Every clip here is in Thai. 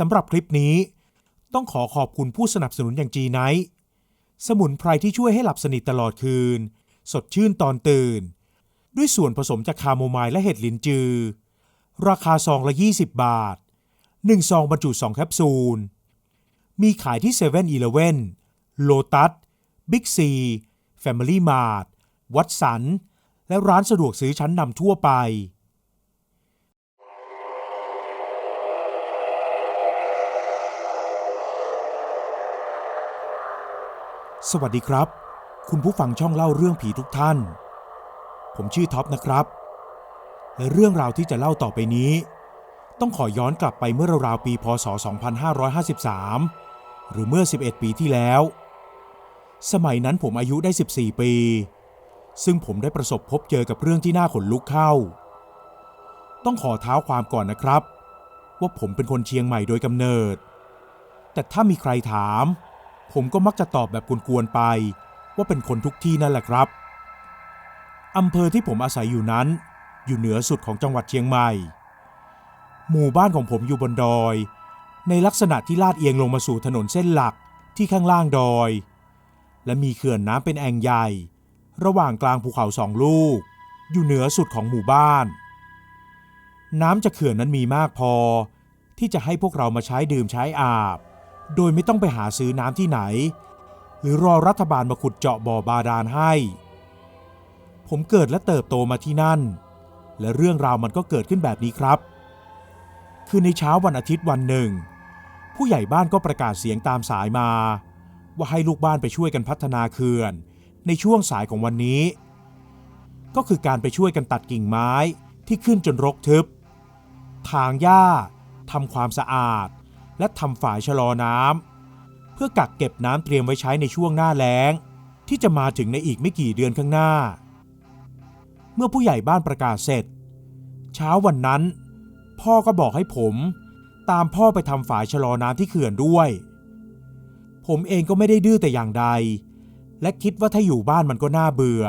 สำหรับคลิปนี้ ต้องขอขอบคุณผู้สนับสนุนอย่าง G Night สมุนไพรที่ช่วยให้หลับสนิทตลอดคืน สดชื่นตอนตื่น ด้วยส่วนผสมจากคาโมไมล์และเห็ดหลินจือ ราคาซองละ 20 บาท 1 ซองบรรจุ 2 แคปซูล มีขายที่7 e เ e ่ e อเลโลตัสบิ๊กซีแฟมิลี่มาร์ทวัดสัน และร้านสะดวกซื้อชั้นนำทั่วไป สวัสดีครับ คุณผู้ฟังช่องเล่าเรื่องผีทุกท่าน ผมชื่อท็อปนะครับ และเรื่องราวที่จะเล่าต่อไปนี้ ต้องขอย้อนกลับไปเมื่อราวๆปี พศ 2553 หรือเมื่อ 11 ปีที่แล้ว สมัยนั้นผมอายุได้ 14 ปี ซึ่งผมได้ประสบพบเจอกับเรื่องที่น่าขนลุกเข้า ต้องขอเท้าความก่อนนะครับ ว่าผมเป็นคนเชียงใหม่โดยกำเนิด แต่ถ้ามีใครถาม ผมก็มักจะตอบแบบกวนๆไป ว่าเป็นคนทุกที่นั่นแหละครับอำเภอที่ผมอาศัยอยู่นั้น อยู่เหนือสุดของจังหวัดเชียงใหม่ หมู่บ้านของผมอยู่บนดอย ในลักษณะที่ลาดเอียงลงมาสู่ถนนเส้นหลักที่ข้างล่างดอย และมีเขื่อนน้ำเป็นแอ่งใหญ่ ระหว่างกลางภูเขาสองลูก อยู่เหนือสุดของหมู่บ้าน น้ำจากเขื่อนนั้นมีมากพอ ที่จะให้พวกเรามาใช้ดื่มใช้อาบ โดยไม่ต้องไปหาซื้อน้ำที่ไหน หรือรอรัฐบาลมาขุดเจาะบ่อบาดาลให้ ผมเกิดและเติบโตมาที่นั่น และเรื่องราวมันก็เกิดขึ้นแบบนี้ครับ คือในเช้าวันอาทิตย์วันหนึ่ง ผู้ใหญ่บ้านก็ประกาศเสียงตามสายมา ว่าให้ลูกบ้านไปช่วยกันพัฒนาเขื่อน ในช่วงสายของวันนี้ ก็คือการไปช่วยกันตัดกิ่งไม้ที่ขึ้นจนรกทึบ ถางหญ้าทำความสะอาด และทำฝายชะลอน้ำเพื่อกักเก็บน้ำเตรียมไว้ใช้ในช่วงหน้าแล้ง ที่จะมาถึงในอีกไม่กี่เดือนข้างหน้า เมื่อผู้ใหญ่บ้านประกาศเสร็จ เช้าวันนั้น พ่อก็บอกให้ผมตามพ่อไปทำฝายชะลอน้ำที่เขื่อนด้วย ผมเองก็ไม่ได้ดื้อแต่อย่างใด และคิดว่าถ้าอยู่บ้านมันก็น่าเบื่อ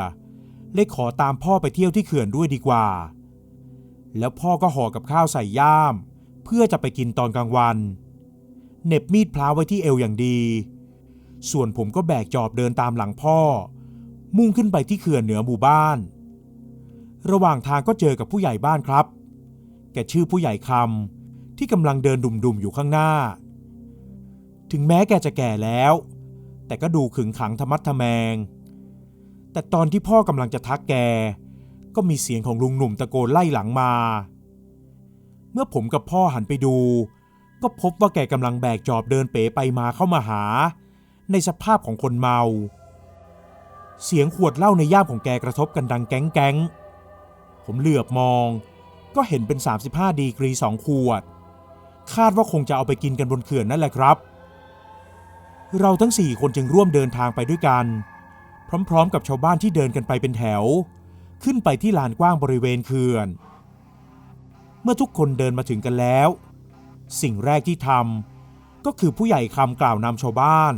เลยขอตามพ่อไปเที่ยวที่เขื่อนด้วยดีกว่า แล้วพ่อก็ห่อกับข้าวใส่ย่าม เพื่อจะไปกินตอนกลางวัน เหน็บมีดพล้าไว้ที่เอวอย่างดี ส่วนผมก็แบกจอบเดินตามหลังพ่อ มุ่งขึ้นไปที่เขื่อนเหนือหมู่บ้าน ระหว่างทางก็เจอกับผู้ใหญ่บ้านครับ แกชื่อผู้ใหญ่คำที่กำลังเดินดุ่มๆอยู่ข้างหน้า ถึงแม้แกจะแก่แล้ว แต่ก็ดูขึงขังธรรมัดทะแมง แต่ตอนที่พ่อกำลังจะทักแก ก็มีเสียงของลุงหนุ่มตะโกนไล่หลังมา เมื่อผมกับพ่อหันไปดู ก็พบว่าแกกำลังแบกจอบเดินเป๋ไปมาเข้ามาหา ในสภาพของคนเมา เสียงขวดเหล้าในย่ามของแกกระทบกันดังแก๊งแก๊งๆผมเหลือบมอง ก็เห็นเป็น 35 ดีกรีสองขวด คาดว่าคงจะเอาไปกินกันบนเขื่อนนั่นแหละครับ เราทั้งสี่คนจึงร่วมเดินทางไปด้วยกัน พร้อมๆ กับชาวบ้านที่เดินกันไปเป็นแถว ขึ้นไปที่ลานกว้างบริเวณเขื่อน เมื่อทุกคนเดินมาถึงกันแล้ว สิ่งแรกที่ทำก็คือผู้ใหญ่คำกล่าวนำชาวบ้าน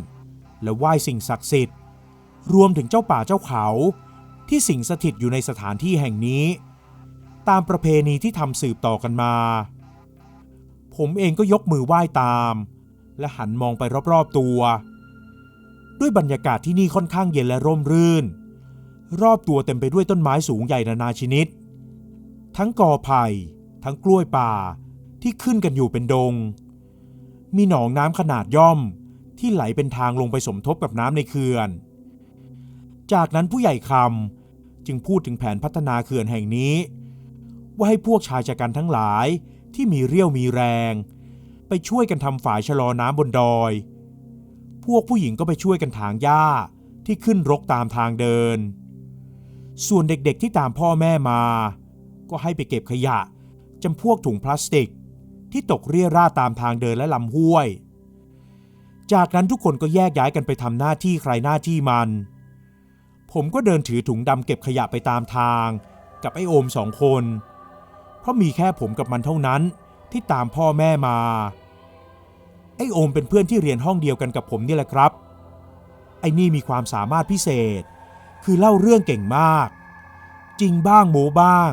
และไหว้สิ่งศักดิ์สิทธิ์ รวมถึงเจ้าป่าเจ้าเขาที่สิงสถิตอยู่ในสถานที่แห่งนี้ ตามประเพณีที่ทำสืบต่อกันมา ผมเองก็ยกมือไหว้ตาม และหันมองไปรอบๆตัว ด้วยบรรยากาศที่นี่ค่อนข้างเย็นและร่มรื่น รอบตัวเต็มไปด้วยต้นไม้สูงใหญ่นานาชนิด ทั้งกอไผ่ทั้งกล้วยป่า ที่ขึ้นกันอยู่เป็นดง มีหนองน้ำขนาดย่อมที่ไหลเป็นทางลงไปสมทบกับน้ำในเขื่อน จากนั้นผู้ใหญ่คำจึงพูดถึงแผนพัฒนาเขื่อนแห่งนี้ ว่าให้พวกชายชะกันทั้งหลายที่มีเรี่ยวมีแรง ไปช่วยกันทำฝายชะลอน้ำบนดอย พวกผู้หญิงก็ไปช่วยกันถางหญ้าที่ขึ้นรกตามทางเดิน ส่วนเด็กๆที่ตามพ่อแม่มา ก็ให้ไปเก็บขยะจำพวกถุงพลาสติก ที่ตกเรี่ยราตามทางเดินและลำห้วย จากนั้นทุกคนก็แยกย้ายกันไปทำหน้าที่ใครหน้าที่มัน ผมก็เดินถือถุงดำเก็บขยะไปตามทาง กับไอ้โอมสองคน เพราะมีแค่ผมกับมันเท่านั้นที่ตามพ่อแม่มา ไอ้โอมเป็นเพื่อนที่เรียนห้องเดียวกันกับผมนี่แหละครับ ไอ้นี่มีความสามารถพิเศษ คือเล่าเรื่องเก่งมาก จริงบ้างโมบ้าง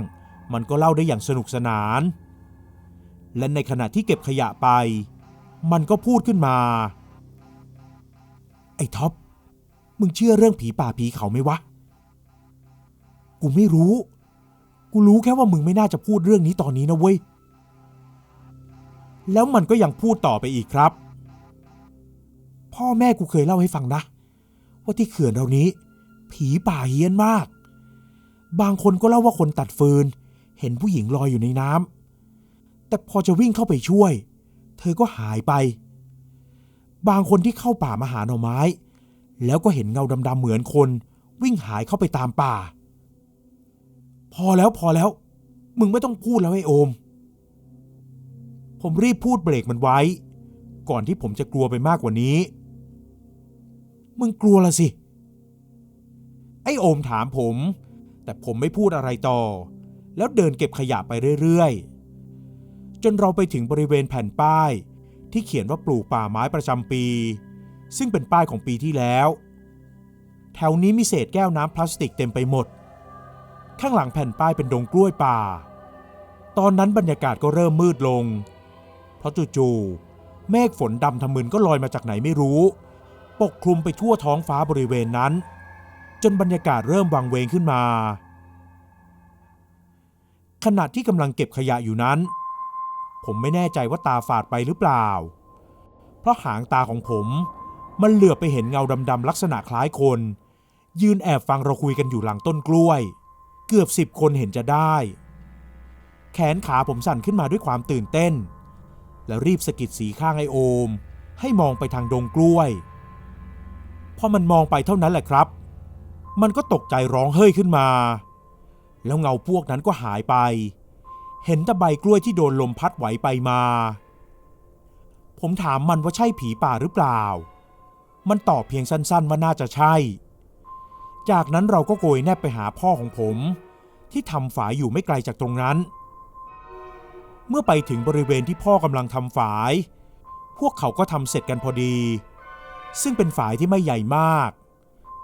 มันก็เล่าได้อย่างสนุกสนาน และในขณะที่เก็บขยะไป มันก็พูดขึ้นมา ไอ้ท็อป มึงเชื่อเรื่องผีป่าผีเขาไหมวะ กูไม่รู้ กูรู้แค่ว่ามึงไม่น่าจะพูดเรื่องนี้ตอนนี้นะเว้ย แล้วมันก็ยังพูดต่อไปอีกครับ พ่อแม่กูเคยเล่าให้ฟังนะ ว่าที่เขื่อนเรานี้ ผีป่าเฮี้ยนมาก บางคนก็เล่าว่าคนตัดฟืน เห็นผู้หญิงลอยอยู่ในน้ำ แต่พอจะวิ่งเข้าไปช่วย เธอก็หายไป บางคนที่เข้าป่ามาหาหน่อไม้ แล้วก็เห็นเงาดำๆเหมือนคน วิ่งหายเข้าไปตามป่า พอแล้วพอแล้ว มึงไม่ต้องพูดแล้วไอ้โอม ผมรีบพูดเบรกมันไว้ ก่อนที่ผมจะกลัวไปมากกว่านี้ มึงกลัวละสิ ไอ้โอมถามผม แต่ผมไม่พูดอะไรต่อ แล้วเดินเก็บขยะไปเรื่อยๆ จนเราไปถึงบริเวณแผ่นป้าย ที่เขียนว่าปลูกป่าไม้ประจำปี ซึ่งเป็นป้ายของปีที่แล้ว แถวนี้มีเศษแก้วน้ำพลาสติกเต็มไปหมด ข้างหลังแผ่นป้ายเป็นดงกล้วยป่า ตอนนั้นบรรยากาศก็เริ่มมืดลง เพราะจู่ๆเมฆฝนดำทะมึนก็ลอยมาจากไหนไม่รู้ ปกคลุมไปทั่วท้องฟ้าบริเวณนั้น จนบรรยากาศเริ่มวังเวงขึ้นมาขณะที่กำลังเก็บขยะอยู่นั้น ผมไม่แน่ใจว่าตาฝาดไปหรือเปล่า เพราะหางตาของผม มันเหลือบไปเห็นเงาดำๆลักษณะคล้ายคน ยืนแอบฟังเราคุยกันอยู่หลังต้นกล้วย เกือบสิบคนเห็นจะได้ แขนขาผมสั่นขึ้นมาด้วยความตื่นเต้น แล้วรีบสะกิดสีข้างไอโอม ให้มองไปทางดงกล้วย พอมันมองไปเท่านั้นแหละครับ มันก็ตกใจร้องเฮ้ยขึ้นมา แล้วเงาพวกนั้นก็หายไป เห็นแต่ใบกล้วยที่โดนลมพัดไหวไปมา ผมถามมันว่าใช่ผีป่าหรือเปล่า มันตอบเพียงสั้นๆว่าน่าจะใช่ จากนั้นเราก็โกยแนบไปหาพ่อของผม ที่ทำฝายอยู่ไม่ไกลจากตรงนั้น เมื่อไปถึงบริเวณที่พ่อกำลังทำฝาย พวกเขาก็ทำเสร็จกันพอดี ซึ่งเป็นฝายที่ไม่ใหญ่มาก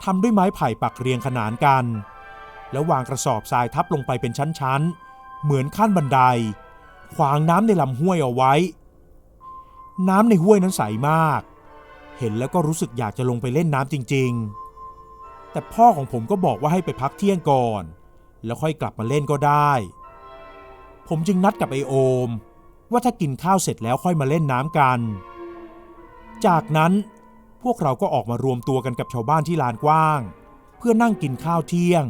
ทำด้วยไม้ไผ่ปักเรียงขนานกัน แล้ววางกระสอบทรายทับลงไปเป็นชั้นๆ เหมือนขั้นบันได ขวางน้ำในลำห้วยเอาไว้ น้ำในห้วยนั้นใสมาก เห็นแล้วก็รู้สึกอยากจะลงไปเล่นน้ำจริง ๆ แต่พ่อของผมก็บอกว่าให้ไปพักเที่ยงก่อน แล้วค่อยกลับมาเล่นก็ได้ ผมจึงนัดกับไอโอม ว่าถ้ากินข้าวเสร็จแล้วค่อยมาเล่นน้ำกัน จากนั้นพวกเราก็ออกมารวมตัวกันกับชาวบ้านที่ลานกว้าง เพื่อนั่งกินข้าวเที่ยง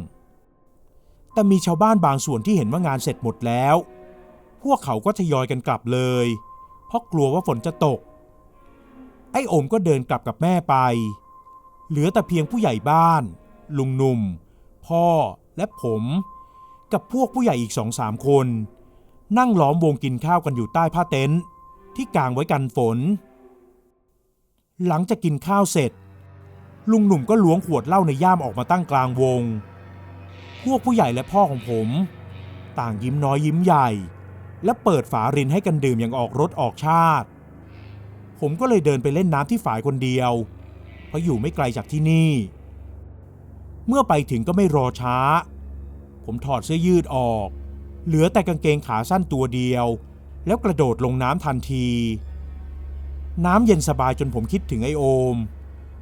แต่มีชาวบ้านบางส่วนที่เห็นว่างานเสร็จหมดแล้ว พวกเขาก็ทยอยกันกลับเลย เพราะกลัวว่าฝนจะตก ไอ้โอมก็เดินกลับกับแม่ไป เหลือแต่เพียงผู้ใหญ่บ้าน ลุงหนุ่ม พ่อและผม กับพวกผู้ใหญ่อีกสองสามคน นั่งล้อมวงกินข้าวกันอยู่ใต้ผ้าเต็นท์ที่กางไว้กันฝน หลังจากกินข้าวเสร็จ ลุงหนุ่มก็ล้วงขวดเหล้าในย่ามออกมาตั้งกลางวง พวกผู้ใหญ่และพ่อของผม ต่างยิ้มน้อยยิ้มใหญ่ และเปิดฝารินให้กันดื่มอย่างออกรสออกชาติ ผมก็เลยเดินไปเล่นน้ำที่ฝายคนเดียว เพราะอยู่ไม่ไกลจากที่นี่ เมื่อไปถึงก็ไม่รอช้า ผมถอดเสื้อยืดออก เหลือแต่กางเกงขาสั้นตัวเดียว แล้วกระโดดลงน้ำทันที น้ำเย็นสบายจนผมคิดถึงไอโอม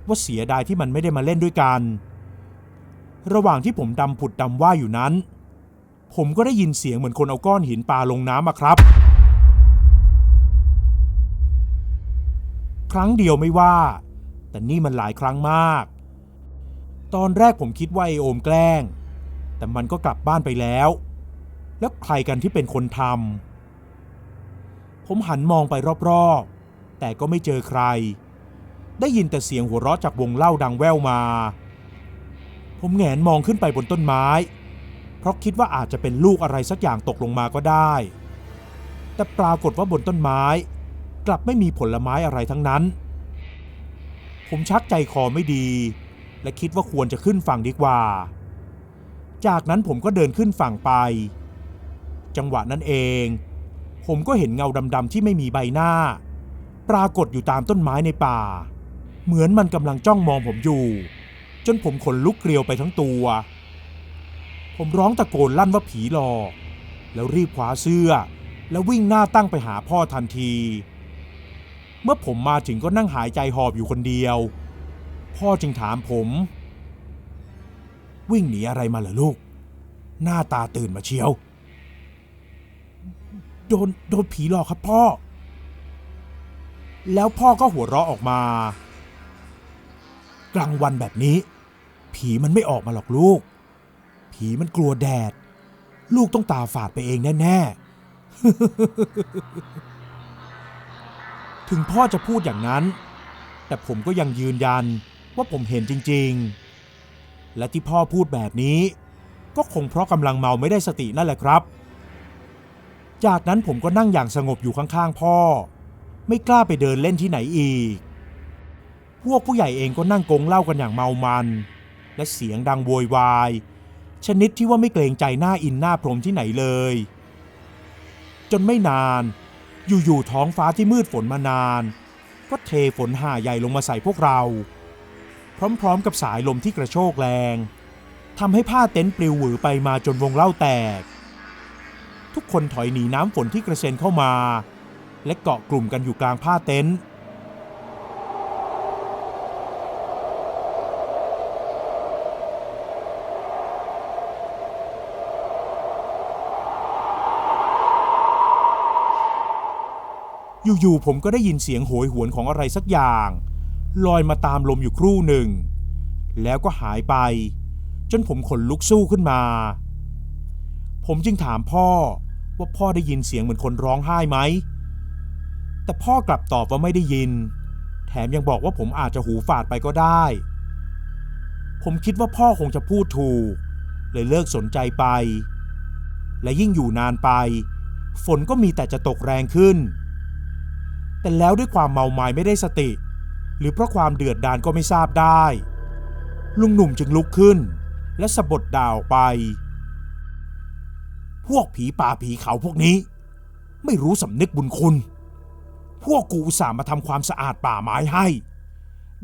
ว่าเสียดายที่มันไม่ได้มาเล่นด้วยกัน ระหว่างที่ผมดำผุดดำว่ายอยู่นั้น ผมก็ได้ยินเสียงเหมือนคนเอาก้อนหินปาลงน้ำมาครับ ครั้งเดียวไม่ว่า แต่นี่มันหลายครั้งมาก ตอนแรกผมคิดว่าไอโอมแกล้ง แต่มันก็กลับบ้านไปแล้ว แล้วใครกันที่เป็นคนทำผมหันมองไปรอบๆ แต่ก็ไม่เจอใคร ได้ยินแต่เสียงหัวเราะจากวงเล่าดังแว่วมา ผมแงนมองขึ้นไปบนต้นไม้ เพราะคิดว่าอาจจะเป็นลูกอะไรสักอย่างตกลงมาก็ได้ แต่ปรากฏว่าบนต้นไม้ กลับไม่มีผลไม้อะไรทั้งนั้น ผมชักใจคอไม่ดี และคิดว่าควรจะขึ้นฝั่งดีกว่า จากนั้นผมก็เดินขึ้นฝั่งไป จังหวะนั้นเอง ผมก็เห็นเงาดำๆที่ไม่มีใบหน้า ปรากฏอยู่ตามต้นไม้ในป่า เหมือนมันกำลังจ้องมองผมอยู่ จนผมขนลุกเกลียวไปทั้งตัว ผมร้องตะโกนลั่นว่าผีหลอก แล้วรีบคว้าเสื้อ แล้ววิ่งหน้าตั้งไปหาพ่อทันที เมื่อผมมาถึงก็นั่งหายใจหอบอยู่คนเดียว พ่อจึงถามผม วิ่งหนีอะไรมาเหรอลูก หน้าตาตื่นมาเชียว โดนโดนผีหลอกครับพ่อ แล้วพ่อก็หัวเราะออกมากลางวันแบบนี้ ผีมันไม่ออกมาหรอกลูก ผีมันกลัวแดด ลูกต้องตาฝาดไปเองแน่ๆ ถึงพ่อจะพูดอย่างนั้น แต่ผมก็ยังยืนยันว่าผมเห็นจริง ๆ และที่พ่อพูดแบบนี้ ก็คงเพราะกำลังเมาไม่ได้สตินั่นแหละครับ จากนั้นผมก็นั่งอย่างสงบอยู่ข้างๆพ่อ ไม่กล้าไปเดินเล่นที่ไหนอีก พวกผู้ใหญ่เองก็นั่งกงเล้ากันอย่างเมามัน และเสียงดังโวยวาย ชนิดที่ว่าไม่เกรงใจหน้าอินหน้าพรหมที่ไหนเลย จนไม่นาน อยู่ๆท้องฟ้าที่มืดฝนมานาน ก็เทฝนห่าใหญ่ลงมาใส่พวกเรา พร้อมๆกับสายลมที่กระโชกแรงทำให้ผ้าเต็นท์ปลิวหวือไปมาจนวงเล่าแตก ทุกคนถอยหนีน้ำฝนที่กระเซ็นเข้ามา และเกาะกลุ่มกันอยู่กลางผ้าเต็นท์ อยู่ๆผมก็ได้ยินเสียงโหยหวนของอะไรสักอย่าง ลอยมาตามลมอยู่ครู่หนึ่ง แล้วก็หายไป จนผมขนลุกสู้ขึ้นมา ผมจึงถามพ่อว่าพ่อได้ยินเสียงเหมือนคนร้องไห้ไหม แต่พ่อกลับตอบว่าไม่ได้ยิน แถมยังบอกว่าผมอาจจะหูฝาดไปก็ได้ ผมคิดว่าพ่อคงจะพูดถูก เลยเลิกสนใจไป และยิ่งอยู่นานไป ฝนก็มีแต่จะตกแรงขึ้น แต่แล้วด้วยความเมาไม้ไม่ได้สติ หรือเพราะความเดือดดานก็ไม่ทราบได้ ลุงหนุ่มจึงลุกขึ้น และสะบดด่าออกไป พวกผีป่าผีเขาพวกนี้ ไม่รู้สำนึกบุญคุณ พวกกูอุตส่าห์มาทำความสะอาดป่าไม้ให้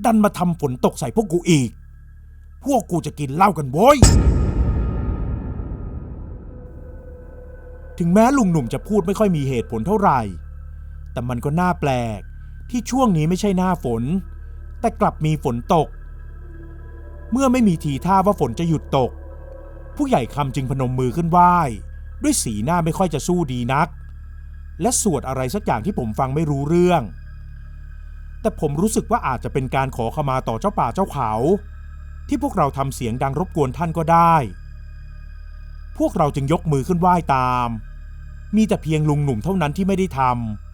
ดันมาทำฝนตกใส่พวกกูอีก พวกกูจะกินเหล้ากันโว้ยถึงแม้ลุงหนุ่มจะพูดไม่ค่อยมีเหตุผลเท่าไหร่ แต่มันก็น่าแปลกที่ช่วงนี้ไม่ใช่หน้าฝน แต่กลับมีฝนตก เมื่อไม่มีทีท่าว่าฝนจะหยุดตก ผู้ใหญ่คำจึงพนมมือขึ้นไหว้ ด้วยสีหน้าไม่ค่อยจะสู้ดีนัก และสวดอะไรสักอย่างที่ผมฟังไม่รู้เรื่อง แต่ผมรู้สึกว่าอาจจะเป็นการขอขมาต่อเจ้าป่าเจ้าเขา ที่พวกเราทำเสียงดังรบกวนท่านก็ได้ พวกเราจึงยกมือขึ้นไหว้ตาม มีแต่เพียงลุงหนุ่มเท่านั้นที่ไม่ได้ทำ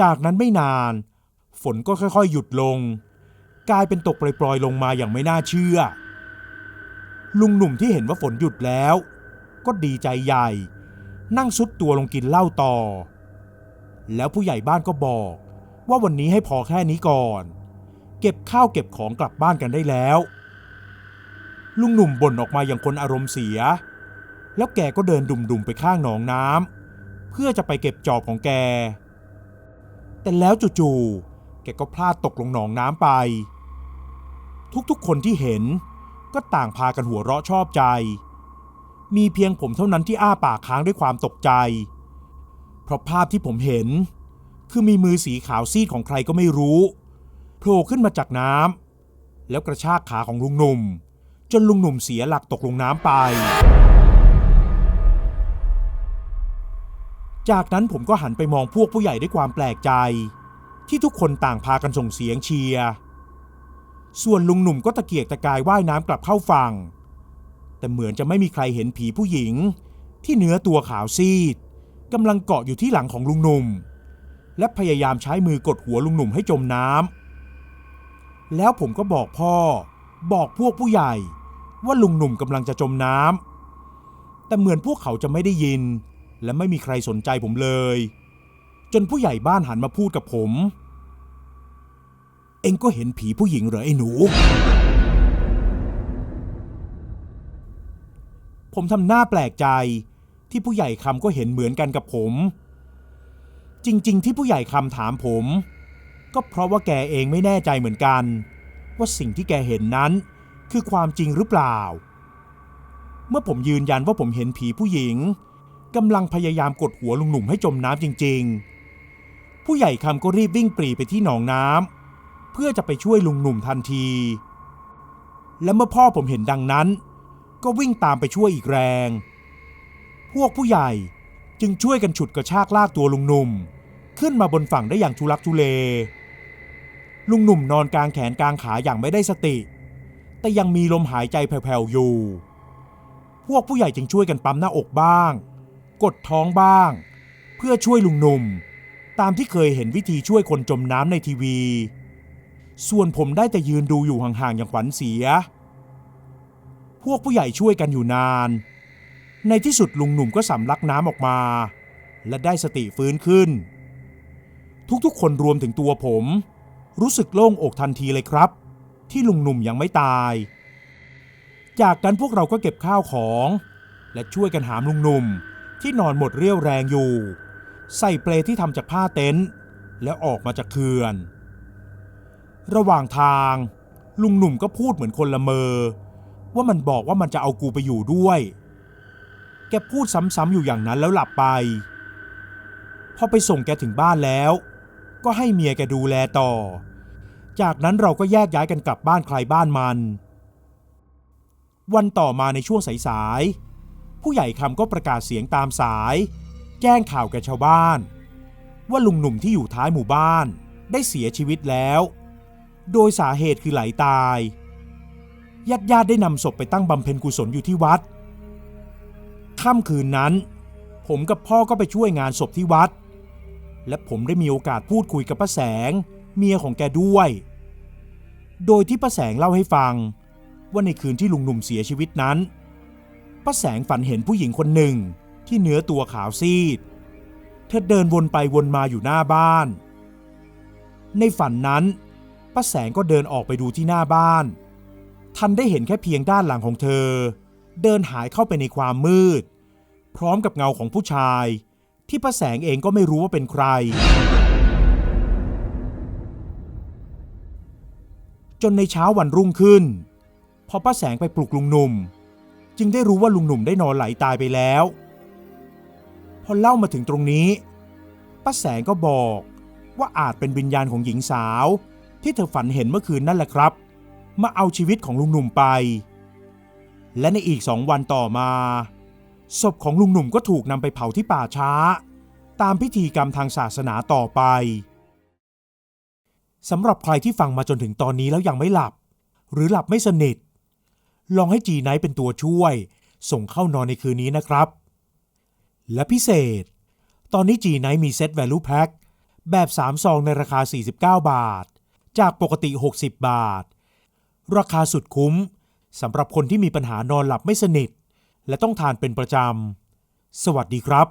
จากนั้นไม่นาน ฝนก็ค่อยๆ หยุดลง กลายเป็นตกปล่อยๆลงมาอย่างไม่น่าเชื่อ ลุงหนุ่มที่เห็นว่าฝนหยุดแล้ว ก็ดีใจใหญ่ นั่งซุดตัวลงกินเหล้าต่อ แล้วผู้ใหญ่บ้านก็บอก ว่าวันนี้ให้พอแค่นี้ก่อน เก็บข้าวเก็บของกลับบ้านกันได้แล้ว ลุงหนุ่มบ่นออกมาอย่างคนอารมณ์เสีย แล้วแกก็เดินดุ่มๆไปข้างหนองน้ำเพื่อจะไปเก็บจอบของแก แต่แล้วจู่ๆแกก็พลาดตกลงหนองน้ำไป ทุกๆคนที่เห็นก็ต่างพากันหัวเราะชอบใจ มีเพียงผมเท่านั้นที่อ้าปากค้างด้วยความตกใจ เพราะภาพที่ผมเห็น คือมีมือสีขาวซีดของใครก็ไม่รู้โผล่ขึ้นมาจากน้ำแล้วกระชากขาของลุงหนุ่ม จนลุงหนุ่มเสียหลักตกลงน้ำไป จากนั้นผมก็หันไปมองพวกผู้ใหญ่ด้วยความแปลกใจ ที่ทุกคนต่างพากันส่งเสียงเชียร์ส่วนลุงหนุ่มก็ตะเกียกตะกายว่ายน้ำกลับเข้าฝั่ง แต่เหมือนจะไม่มีใครเห็นผีผู้หญิง ที่เนื้อตัวขาวซีดกำลังเกาะอยู่ที่หลังของลุงหนุ่ม และพยายามใช้มือกดหัวลุงหนุ่มให้จมน้ำแล้วผมก็บอกพ่อ บอกพวกผู้ใหญ่ ว่าลุงหนุ่มกำลังจะจมน้ำแต่เหมือนพวกเขาจะไม่ได้ยิน และไม่มีใครสนใจผมเลย จนผู้ใหญ่บ้านหันมาพูดกับผม เองก็เห็นผีผู้หญิงเหรอไอ้หนู ผมทำหน้าแปลกใจที่ผู้ใหญ่คำก็เห็นเหมือนกันกับผม จริง ๆ ที่ผู้ใหญ่คำถามผม ก็เพราะว่าแกเองไม่แน่ใจเหมือนกัน ว่าสิ่งที่แกเห็นนั้นคือความจริงหรือเปล่า เมื่อผมยืนยันว่าผมเห็นผีผู้หญิง กำลังพยายามกดหัวลุงหนุ่มให้จมน้ำจริง ๆ ผู้ใหญ่คำก็รีบวิ่งปรีไปที่หนองน้ำเพื่อจะไปช่วยลุงหนุ่มทันที และเมื่อพ่อผมเห็นดังนั้น ก็วิ่งตามไปช่วยอีกแรง พวกผู้ใหญ่จึงช่วยกันฉุดกระชากลากตัวลุงหนุ่ม ขึ้นมาบนฝั่งได้อย่างทุลักทุเล ลุงหนุ่มนอนกลางแขนกลางขาอย่างไม่ได้สติ แต่ยังมีลมหายใจแผ่วๆอยู่ พวกผู้ใหญ่จึงช่วยกันปั๊มหน้าอกบ้าง กดท้องบ้าง เพื่อช่วยลุงหนุ่ม ตามที่เคยเห็นวิธีช่วยคนจมน้ำในทีวี ส่วนผมได้แต่ยืนดูอยู่ห่างๆอย่างขวัญเสีย พวกผู้ใหญ่ช่วยกันอยู่นาน ในที่สุดลุงหนุ่มก็สำลักน้ำออกมา และได้สติฟื้นขึ้น ทุกๆ คนรวมถึงตัวผม รู้สึกโล่งอกทันทีเลยครับ ที่ลุงหนุ่มยังไม่ตายจากนั้นพวกเราก็เก็บข้าวของ และช่วยกันหามลุงหนุ่ม ที่นอนหมดเรี่ยวแรงอยู่ ใส่เปลที่ทำจากผ้าเต็นท์แล้วออกมาจากเขื่อน ระหว่างทาง ลุงหนุ่มก็พูดเหมือนคนละเมอ ว่ามันบอกว่ามันจะเอากูไปอยู่ด้วย แกพูดซ้ำๆอยู่อย่างนั้นแล้วหลับไป พอไปส่งแกถึงบ้านแล้ว ก็ให้เมียแกดูแลต่อ จากนั้นเราก็แยกย้ายกันกลับบ้านใครบ้านมัน วันต่อมาในช่วงสายๆ ผู้ใหญ่คำก็ประกาศเสียงตามสาย แจ้งข่าวแก่ชาวบ้าน ว่าลุงหนุ่มที่อยู่ท้ายหมู่บ้านได้เสียชีวิตแล้ว โดยสาเหตุคือไหลตาย ญาติญาติๆได้นำศพไปตั้งบำเพ็ญกุศลอยู่ที่วัด ค่ำคืนนั้น ผมกับพ่อก็ไปช่วยงานศพที่วัด และผมได้มีโอกาสพูดคุยกับป้าแสง เมียของแกด้วย โดยที่ป้าแสงเล่าให้ฟัง ว่าในคืนที่ลุงหนุ่มเสียชีวิตนั้น ป้าแสงฝันเห็นผู้หญิงคนหนึ่งที่เนื้อตัวขาวซีด เธอเดินวนไปวนมาอยู่หน้าบ้าน ในฝันนั้นป้าแสงก็เดินออกไปดูที่หน้าบ้าน ทันได้เห็นแค่เพียงด้านหลังของเธอ เดินหายเข้าไปในความมืด พร้อมกับเงาของผู้ชาย ที่ป้าแสงเองก็ไม่รู้ว่าเป็นใคร จนในเช้าวันรุ่งขึ้น พอป้าแสงไปปลุกลุงหนุ่ม จึงได้รู้ว่าลุงหนุ่มได้นอนไหลตายไปแล้ว พอเล่ามาถึงตรงนี้ป้าแสงก็บอกว่าอาจเป็นวิญญาณของหญิงสาว ที่เธอฝันเห็นเมื่อคืนนั่นแหละครับ มาเอาชีวิตของลุงหนุ่มไป และในอีกสองวันต่อมา ศพของลุงหนุ่มก็ถูกนำไปเผาที่ป่าช้า ตามพิธีกรรมทางศาสนาต่อไปสำหรับใครที่ฟังมาจนถึงตอนนี้แล้วยังไม่หลับ หรือหลับไม่สนิท ลองให้จีไนท์เป็นตัวช่วย ส่งเข้านอนในคืนนี้นะครับ และพิเศษ ตอนนี้จีไนท์มีเซ็ต Value Pack แบบ 3 ซองในราคา 49 บาท จากปกติ 60 บาท ราคาสุดคุ้มสำหรับคนที่มีปัญหานอนหลับไม่สนิท และต้องทานเป็นประจำ สวัสดีครับ